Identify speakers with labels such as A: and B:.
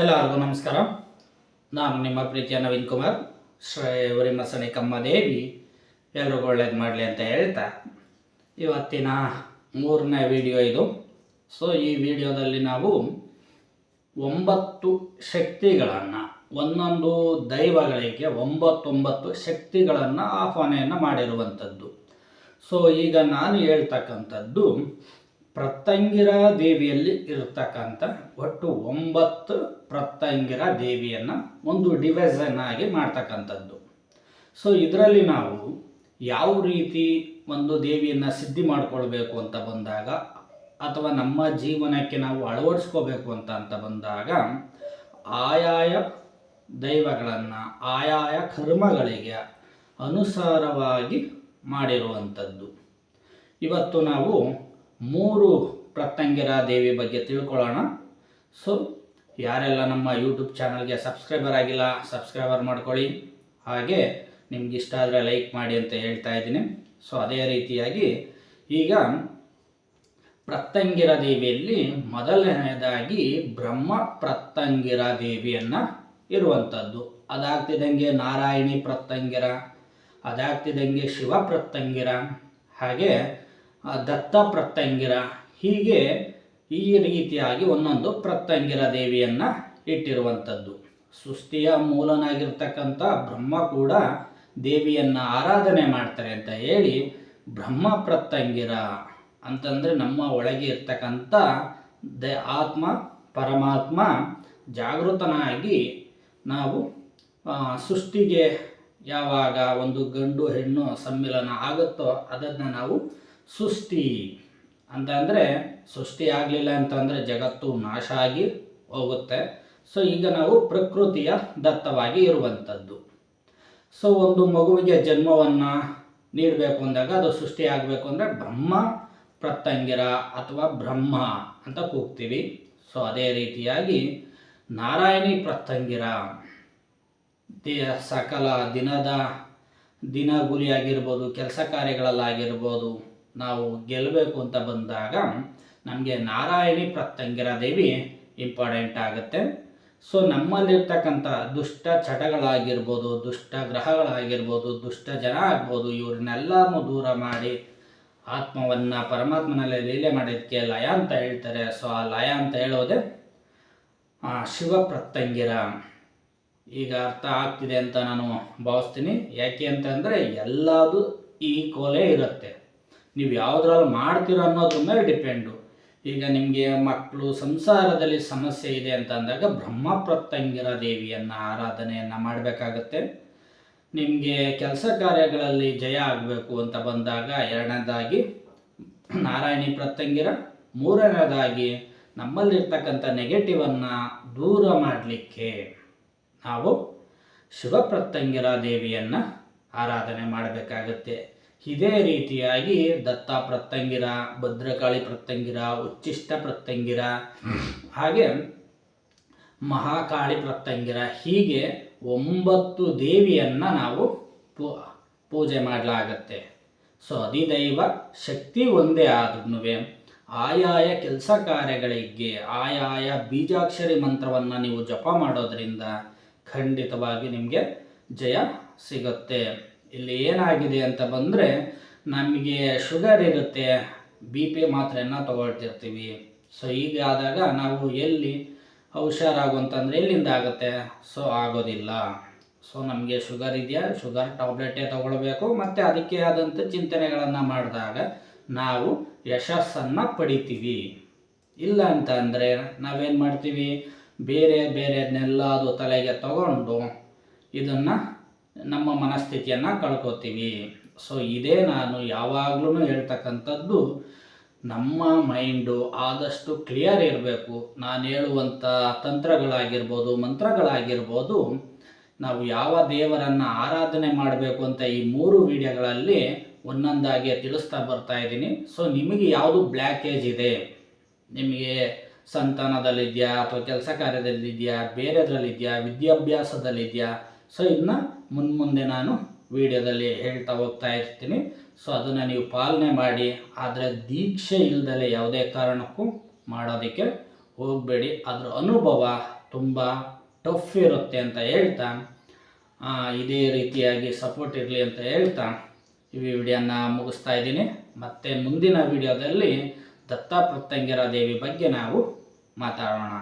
A: ಎಲ್ಲರಿಗೂ ನಮಸ್ಕಾರ. ನಾನು ನಿಮ್ಮ ಪ್ರೀತಿಯ ನವೀನ್ ಕುಮಾರ್. ಶ್ರೀ ಉರಿಮಸಣಿ ಕಮ್ಮದೇವಿ ಎಲ್ರಿಗೂ ಒಳ್ಳೇದು ಮಾಡಲಿ ಅಂತ ಹೇಳ್ತಾ. ಇವತ್ತಿನ ಮೂರನೇ ವಿಡಿಯೋ ಇದು. ಸೊ ಈ ವಿಡಿಯೋದಲ್ಲಿ ನಾವು ಒಂಬತ್ತು ಶಕ್ತಿಗಳನ್ನು, ಒಂದೊಂದು ದೈವಗಳಿಗೆ ಒಂಬತ್ತೊಂಬತ್ತು ಶಕ್ತಿಗಳನ್ನು ಆಹ್ವಾನೆಯನ್ನು ಮಾಡಿರುವಂಥದ್ದು. ಸೊ ಈಗ ನಾನು ಹೇಳ್ತಕ್ಕಂಥದ್ದು ಪ್ರತ್ತಂಗಿರ ದೇವಿಯಲ್ಲಿ ಇರತಕ್ಕಂಥ ಒಟ್ಟು ಒಂಬತ್ತು ಪ್ರತ್ತಂಗಿರ ದೇವಿಯನ್ನು ಒಂದು ಡಿವೈಸನ್ ಆಗಿ ಮಾಡ್ತಕ್ಕಂಥದ್ದು. ಸೊ ಇದರಲ್ಲಿ ನಾವು ಯಾವ ರೀತಿ ಒಂದು ದೇವಿಯನ್ನು ಸಿದ್ಧಿ ಮಾಡಿಕೊಳ್ಬೇಕು ಅಂತ ಬಂದಾಗ, ಅಥವಾ ನಮ್ಮ ಜೀವನಕ್ಕೆ ನಾವು ಅಳವಡಿಸ್ಕೋಬೇಕು ಅಂತ ಅಂತ ಬಂದಾಗ, ಆಯಾಯ ದೈವಗಳನ್ನು, ಆಯಾಯ ಕರ್ಮಗಳಿಗೆ ಅನುಸಾರವಾಗಿ ಮಾಡಿರುವಂಥದ್ದು. ಇವತ್ತು ನಾವು ಮೂರು ಪ್ರತ್ಯಂಗಿರ ದೇವಿ ಬಗ್ಗೆ ತಿಳ್ಕೊಳ್ಳೋಣ. ಸೊ ಯಾರೆಲ್ಲ ನಮ್ಮ ಯೂಟ್ಯೂಬ್ ಚಾನಲ್ಗೆ ಸಬ್ಸ್ಕ್ರೈಬರ್ ಆಗಿಲ್ಲ, ಸಬ್ಸ್ಕ್ರೈಬರ್ ಮಾಡ್ಕೊಳ್ಳಿ. ಹಾಗೆ ನಿಮ್ಗೆ ಇಷ್ಟ ಆದರೆ ಲೈಕ್ ಮಾಡಿ ಅಂತ ಹೇಳ್ತಾ ಇದ್ದೀನಿ. ಸೊ ಅದೇ ರೀತಿಯಾಗಿ ಈಗ ಪ್ರತ್ತಂಗಿರ ದೇವಿಯಲ್ಲಿ ಮೊದಲನೆಯದಾಗಿ ಬ್ರಹ್ಮ ಪ್ರತ್ಯಂಗಿರ ದೇವಿಯನ್ನು ಇರುವಂಥದ್ದು. ಅದಾಗ್ತಿದ್ದಂಗೆ ನಾರಾಯಣಿ ಪ್ರತ್ತಂಗಿರ ಅದಾಗ್ತಿದ್ದಂಗೆ ಶಿವ ಪ್ರತ್ತಂಗಿರ ಹಾಗೆ ದತ್ತ ಪ್ರತ್ಯಂಗಿರ ಹೀಗೆ ಈ ರೀತಿಯಾಗಿ ಒಂದೊಂದು ಪ್ರತ್ತಂಗಿರ ದೇವಿಯನ್ನು ಇಟ್ಟಿರುವಂಥದ್ದು. ಸೃಷ್ಟಿಯ ಮೂಲನಾಗಿರ್ತಕ್ಕಂಥ ಬ್ರಹ್ಮ ಕೂಡ ದೇವಿಯನ್ನು ಆರಾಧನೆ ಮಾಡ್ತಾರೆ ಅಂತ ಹೇಳಿ ಬ್ರಹ್ಮ ಪ್ರತ್ತಂಗಿರ ಅಂತಂದರೆ ನಮ್ಮ ಒಳಗೆ ಇರ್ತಕ್ಕಂಥ ದ ಆತ್ಮ, ಪರಮಾತ್ಮ ಜಾಗೃತನಾಗಿ ನಾವು ಸೃಷ್ಟಿಗೆ ಯಾವಾಗ ಒಂದು ಗಂಡು ಹೆಣ್ಣು ಸಮ್ಮಿಲನ ಆಗುತ್ತೋ ಅದನ್ನು ನಾವು ಸೃಷ್ಟಿ ಅಂತಂದರೆ ಸೃಷ್ಟಿ ಆಗಲಿಲ್ಲ ಅಂತಂದರೆ ಜಗತ್ತು ನಾಶ ಆಗಿ ಹೋಗುತ್ತೆ. ಸೊ ಈಗ ನಾವು ಪ್ರಕೃತಿಯ ದತ್ತವಾಗಿ ಇರುವಂಥದ್ದು. ಸೊ ಒಂದು ಮಗುವಿಗೆ ಜನ್ಮವನ್ನು ನೀಡಬೇಕು ಅಂದಾಗ ಅದು ಸೃಷ್ಟಿ ಆಗಬೇಕು ಅಂದರೆ ಬ್ರಹ್ಮ ಪ್ರತ್ತಂಗಿರ ಅಥವಾ ಬ್ರಹ್ಮ ಅಂತ ಕೂಗ್ತೀವಿ. ಸೊ ಅದೇ ರೀತಿಯಾಗಿ ನಾರಾಯಣಿ ಪ್ರತ್ತಂಗಿರ ದಿ ಸಕಲ ದಿನದ ದಿನ ಗುರಿಯಾಗಿರ್ಬೋದು ಕೆಲಸ ಕಾರ್ಯಗಳಲ್ಲಾಗಿರ್ಬೋದು ನಾವು ಗೆಲ್ಲಬೇಕು ಅಂತ ಬಂದಾಗ ನಮಗೆ ನಾರಾಯಣಿ ಪ್ರತ್ಯಂಗಿರ ದೇವಿ ಇಂಪಾರ್ಟೆಂಟ್ ಆಗುತ್ತೆ. ಸೊ ನಮ್ಮಲ್ಲಿರ್ತಕ್ಕಂಥ ದುಷ್ಟ ಚಟಗಳಾಗಿರ್ಬೋದು, ದುಷ್ಟ ಗ್ರಹಗಳಾಗಿರ್ಬೋದು, ದುಷ್ಟ ಜನ ಆಗ್ಬೋದು ಇವ್ರನ್ನೆಲ್ಲನೂ ದೂರ ಮಾಡಿ ಆತ್ಮವನ್ನು ಪರಮಾತ್ಮನಲ್ಲಿ ಲೀಲೆ ಮಾಡಿದ್ದಕ್ಕೆ ಲಯ ಅಂತ ಹೇಳ್ತಾರೆ. ಸೊ ಆ ಲಯ ಅಂತ ಹೇಳೋದೆ ಶಿವ ಪ್ರತ್ಯಂಗಿರ. ಈಗ ಅರ್ಥ ಆಗ್ತಿದೆ ಅಂತ ನಾನು ಭಾವಿಸ್ತೀನಿ. ಯಾಕೆ ಅಂತಂದರೆ ಎಲ್ಲದೂ ಈ ಕೋಲೆ ಇರುತ್ತೆ. ನೀವು ಯಾವುದ್ರಲ್ಲಿ ಮಾಡ್ತೀರೋ ಅನ್ನೋದ್ರ ಮೇಲೆ ಡಿಪೆಂಡು ಈಗ ನಿಮಗೆ ಮಕ್ಕಳು ಸಂಸಾರದಲ್ಲಿ ಸಮಸ್ಯೆ ಇದೆ ಅಂತ ಅಂದಾಗ ಬ್ರಹ್ಮ ಪ್ರತ್ಯಂಗಿರ ದೇವಿಯನ್ನು ಆರಾಧನೆಯನ್ನು ಮಾಡಬೇಕಾಗತ್ತೆ. ನಿಮಗೆ ಕೆಲಸ ಕಾರ್ಯಗಳಲ್ಲಿ ಜಯ ಆಗಬೇಕು ಅಂತ ಬಂದಾಗ ಎರಡನೇದಾಗಿ ನಾರಾಯಣಿ ಪ್ರತ್ಯಂಗಿರ, ಮೂರನೇದಾಗಿ ನಮ್ಮಲ್ಲಿರ್ತಕ್ಕಂಥ ನೆಗೆಟಿವನ್ನು ದೂರ ಮಾಡಲಿಕ್ಕೆ ನಾವು ಶಿವ ದೇವಿಯನ್ನು ಆರಾಧನೆ ಮಾಡಬೇಕಾಗತ್ತೆ. ಇದೇ ರೀತಿಯಾಗಿ ದತ್ತ ಪ್ರತ್ತಂಗಿರ ಭದ್ರಕಾಳಿ ಪ್ರತ್ತಂಗಿರ ಉಚ್ಚಿಷ್ಟ ಪ್ರತ್ತಂಗಿರ ಹಾಗೆ ಮಹಾಕಾಳಿ ಪ್ರತ್ತಂಗಿರ ಹೀಗೆ ಒಂಬತ್ತು ದೇವಿಯನ್ನು ನಾವು ಪೂ, ಪೂಜೆ ಮಾಡಲಾಗತ್ತೆ. ಸೊ ಅಧಿದೈವ ಶಕ್ತಿ ಒಂದೇ ಆದ್ರೂ ಆಯಾಯ ಕೆಲಸ ಕಾರ್ಯಗಳಿಗೆ, ಆಯಾಯ ಬೀಜಾಕ್ಷರಿ ಮಂತ್ರವನ್ನು ನೀವು ಜಪ ಮಾಡೋದರಿಂದ ಖಂಡಿತವಾಗಿ ನಿಮಗೆ ಜಯ ಸಿಗುತ್ತೆ. ಇಲ್ಲಿ ಏನಾಗಿದೆ ಅಂತ ಬಂದರೆ ನಮಗೆ ಶುಗರ್ ಇರುತ್ತೆ ಬಿ ಪಿ ಮಾತ್ರೆಯನ್ನು ತಗೊಳ್ತಿರ್ತೀವಿ. ಸೊ ಈಗ ಆದಾಗ ನಾವು ಎಲ್ಲಿ ಹುಷಾರಾಗುವಂತಂದ್ರೆ ಎಲ್ಲಿಂದ ಆಗುತ್ತೆ. ಸೊ ಆಗೋದಿಲ್ಲ. ಸೊ ನಮಗೆ ಶುಗರ್ ಇದೆಯಾ? ಶುಗರ್ ಟ್ಯಾಬ್ಲೆಟೇ ತೊಗೊಳ್ಬೇಕು. ಮತ್ತು ಅದಕ್ಕೆ ಆದಂಥ ಚಿಂತನೆಗಳನ್ನು ಮಾಡಿದಾಗ ನಾವು ಯಶಸ್ಸನ್ನು ಪಡಿತೀವಿ. ಇಲ್ಲ ಅಂತ ಅಂದರೆ ನಾವೇನು ಮಾಡ್ತೀವಿ? ಬೇರೆ ಬೇರೆದನ್ನೆಲ್ಲ ಅದು ತಲೆಗೆ ತಗೊಂಡು ಇದನ್ನು ನಮ್ಮ ಮನಸ್ಥಿತಿಯನ್ನು ಕಳ್ಕೊತೀವಿ. ಸೊ ಇದೇ ನಾನು ಯಾವಾಗಲೂ ಹೇಳ್ತಕ್ಕಂಥದ್ದು, ನಮ್ಮ ಮೈಂಡು ಆದಷ್ಟು ಕ್ಲಿಯರ್ ಇರಬೇಕು. ನಾನು ಹೇಳುವಂಥ ತಂತ್ರಗಳಾಗಿರ್ಬೋದು, ಮಂತ್ರಗಳಾಗಿರ್ಬೋದು, ನಾವು ಯಾವ ದೇವರನ್ನು ಆರಾಧನೆ ಮಾಡಬೇಕು ಅಂತ ಈ ಮೂರು ವಿಡಿಯೋಗಳಲ್ಲಿ ಒಂದೊಂದಾಗಿ ತಿಳಿಸ್ತಾ ಬರ್ತಾ ಇದ್ದೀನಿ. ಸೊ ನಿಮಗೆ ಯಾವುದು ಬ್ಲ್ಯಾಕೇಜ್ ಇದೆ? ನಿಮಗೆ ಸಂತಾನದಲ್ಲಿದೆಯಾ ಅಥವಾ ಕೆಲಸ ಕಾರ್ಯದಲ್ಲಿದೆಯಾ? ಬೇರೆದ್ರಲ್ಲಿದೆಯಾ? ವಿದ್ಯಾಭ್ಯಾಸದಲ್ಲಿದೆಯಾ? ಸೊ ಇದನ್ನ ಮುನ್ಮುಂದೆ ನಾನು ವಿಡಿಯೋದಲ್ಲಿ ಹೇಳ್ತಾ ಹೋಗ್ತಾ ಇರ್ತೀನಿ. ಸೊ ಅದನ್ನು ನೀವು ಪಾಲನೆ ಮಾಡಿ, ಆದರೆ ದೀಕ್ಷೆ ಇಲ್ದಲೆ ಯಾವುದೇ ಕಾರಣಕ್ಕೂ ಮಾಡೋದಕ್ಕೆ ಹೋಗಬೇಡಿ. ಅದರ ಅನುಭವ ತುಂಬ ಟಫ್ ಇರುತ್ತೆ ಅಂತ ಹೇಳ್ತಾ ಇದೇ ರೀತಿಯಾಗಿ ಸಪೋರ್ಟ್ ಇರಲಿ ಅಂತ ಹೇಳ್ತಾ ಈ ವಿಡಿಯೋನ ಮುಗಿಸ್ತಾ ಇದ್ದೀನಿ. ಮತ್ತೆ ಮುಂದಿನ ವಿಡಿಯೋದಲ್ಲಿ ದತ್ತ ದೇವಿ ಬಗ್ಗೆ ನಾವು ಮಾತಾಡೋಣ.